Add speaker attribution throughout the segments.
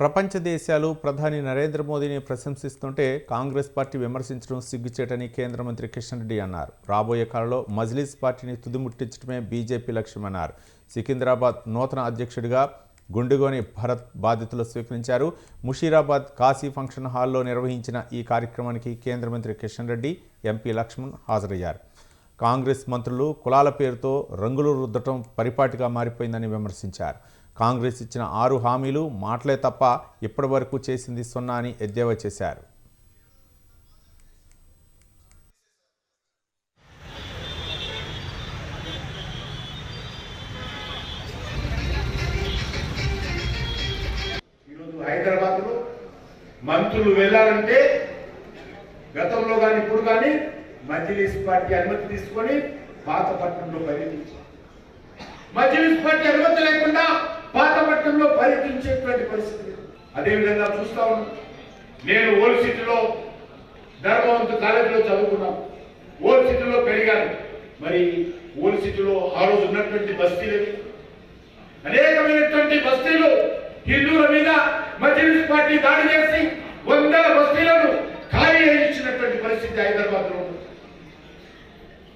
Speaker 1: ప్రపంచ దేశాలు ప్రధాని నరేంద్ర మోదీని ప్రశంసిస్తుంటే కాంగ్రెస్ పార్టీ విమర్శించడం సిగ్గుచేటని కేంద్ర మంత్రి కిషన్ రెడ్డి అన్నారు. రాబోయే కాలంలో మజ్లిస్ పార్టీని తుదిముట్టించడమే బీజేపీ లక్ష్యమన్నారు. సికింద్రాబాద్ నూతన అధ్యక్షుడిగా గుండుగోని భరత్ బాధ్యతలు స్వీకరించారు. ముషీరాబాద్ కాశీ ఫంక్షన్ హాల్లో నిర్వహించిన ఈ కార్యక్రమానికి కేంద్ర మంత్రి కిషన్ రెడ్డి ఎంపీ లక్ష్మణ్ హాజరయ్యారు. కాంగ్రెస్ మంత్రులు కులాల పేరుతో రంగులు రుద్దటం పరిపాటిగా మారిపోయిందని విమర్శించారు. కాంగ్రెస్ ఇచ్చిన ఆరు హామీలు మాటలే తప్ప ఇప్పటివరకు చేసింది సున్నా అని ఎద్దేవా చేశారు.
Speaker 2: హైదరాబాద్లో మంత్రులు వెళ్ళాలంటే గతంలో కానీ ఇప్పుడు కానీ మజ్లిస్ పార్టీ అనుమతి తీసుకొని పాతపట్నంలో పర్యటించారు మజ్లిస్ పార్టీ అనుమతి లేకుండా పాతపట్నంలో పర్యటించేటువంటి పరిస్థితి అదేవిధంగా చూస్తా ఉన్నాం. నేను ఓల్డ్ సిటీలో ధర్మవంతు కాలేజీలో చదువుకున్నాను ఓల్డ్ సిటీలో పెరిగాను. మరి ఓల్డ్ సిటీలో ఆ రోజు ఉన్నటువంటి బస్తీలు అనేకమైనటువంటి బస్తీలు హిందువుల మీద మజ్లిస్ పార్టీ దాడి చేసి వందల బస్తీలను ఖాళీ చేయించినటువంటి పరిస్థితి హైదరాబాద్లో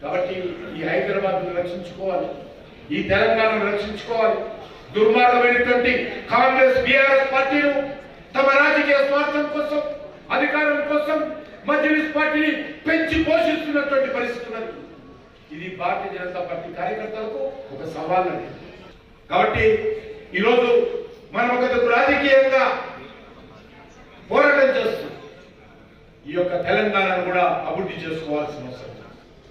Speaker 2: కాబట్టి ఈ హైదరాబాద్ రక్షించుకోవాలి. ఈ తెలంగాణను రక్షించుకోవాలి. దుర్మార్గమైనటువంటి కాంగ్రెస్ బీఆర్ఎస్ పార్టీలు తమ రాజకీయ స్వార్థం కోసం అధికారం కోసం మజ్లిస్ పార్టీని పెంచి పోషిస్తున్నటువంటి పరిస్థితి ఉన్నది. ఇది భారతీయ జనతా పార్టీ కార్యకర్తలకు ఒక సవాల్ అండి. కాబట్టి ఈరోజు మనం ఒకరికి రాజకీయంగా పోరాటం చేస్తున్నాం. ఈ యొక్క తెలంగాణను కూడా అభివృద్ధి చేసుకోవాల్సిన అవసరం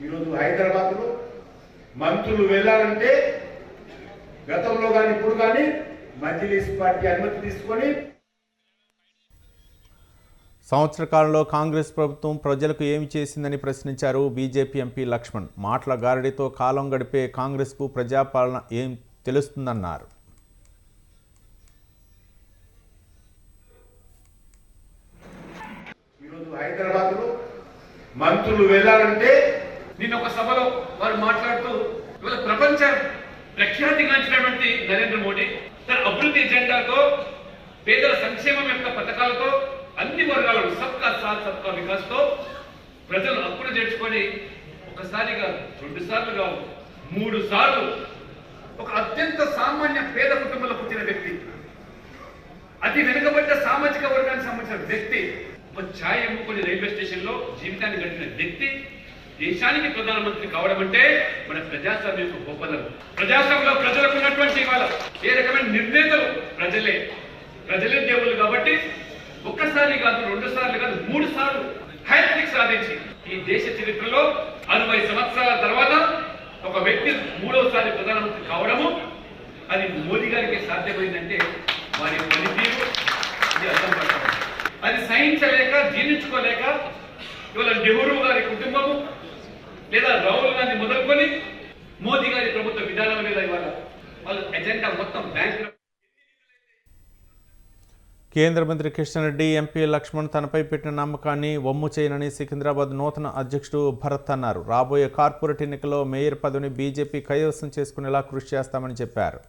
Speaker 2: ఈరోజు హైదరాబాద్లో మంత్రులు వెళ్ళాలంటే గతంలో కానీ ఇప్పుడు కానీ మజ్లిస్ పార్టీ అనుమతి తీసుకొని
Speaker 1: సంవత్సర కాలంలో కాంగ్రెస్ ప్రభుత్వం ప్రజలకు ఏమి చేసిందని ప్రశ్నించారు బీజేపీ ఎంపీ లక్ష్మణ్. మాటల గారడితో కాలం గడిపే కాంగ్రెస్కు ప్రజాపాలన ఏం తెలుస్తుందన్నారు.
Speaker 2: ఈరోజు హైదరాబాద్లో మంత్రులు వెళ్ళాలంటే
Speaker 3: నిన్న ఒక సభలో వారు మాట్లాడుతూ ప్రఖ్యాతిగాంచినటువంటి నరేంద్ర మోడీ తన అభివృద్ధి ఎజెండాతో పేదల సంక్షేమం యొక్క పథకాలతో అన్ని వర్గాలను సబ్కా సాత్ సబ్కా వికాస్తో ప్రజలు అప్పులు చేర్చుకొని ఒకసారిగా రెండు సార్లు కావు మూడు సార్లు ఒక అత్యంత సామాన్య పేద కుటుంబంలో పుట్టిన వ్యక్తి అతి వెనుకబడ్డ సామాజిక వర్గానికి సంబంధించిన వ్యక్తి ఒక ఛాయ్ అమ్ముకొని రైల్వే స్టేషన్లో జీవితాన్ని గడిపిన వ్యక్తి దేశానికి ప్రధానమంత్రి కావడం అంటే మన ప్రజాస్వామ్యం యొక్క గొప్పదనం. ప్రజాస్వామ్యంలో ప్రజలకు ఉన్నటువంటి వాళ్ళ ఏ రకమైన నిర్ణేతలు? ప్రజలే. ప్రజలే దేవుళ్ళు కాబట్టి ఒక్కసారి కాదు రెండు సార్లు కాదు మూడు సార్లు హ్యాట్రిక్ సాధించి ఈ దేశ చరిత్రలో అరవై సంవత్సరాల తర్వాత ఒక వ్యక్తి మూడోసారి ప్రధానమంత్రి కావడము అది మోదీ గారికి సాధ్యమైందంటే వారి పనితీరు ఇది అర్థం పడతాం అది సహించలేక జీర్ణించుకోలేక ఇవాళ నెహ్రూ గారి కుటుంబము లేదా రాహుల్ గాంధీ మొదలుకొని మోదీ గారి ప్రభుత్వ విధానం మీద ఇవాళ వాళ్ళ ఎజెండా మొత్తం బ్యాంక్
Speaker 1: కేంద్ర మంత్రి కిషన్ రెడ్డి ఎంపీ లక్ష్మణ్ తనపై పెట్టిన నమ్మకాన్ని వమ్ము చేయనని సికింద్రాబాద్ నూతన అధ్యక్షుడు భరత్ అన్నారు. రాబోయే కార్పొరేట్ ఎన్నికల్లో మేయర్ పదవిని బీజేపీ కైవసం చేసుకునేలా కృషి చేస్తామని చెప్పారు.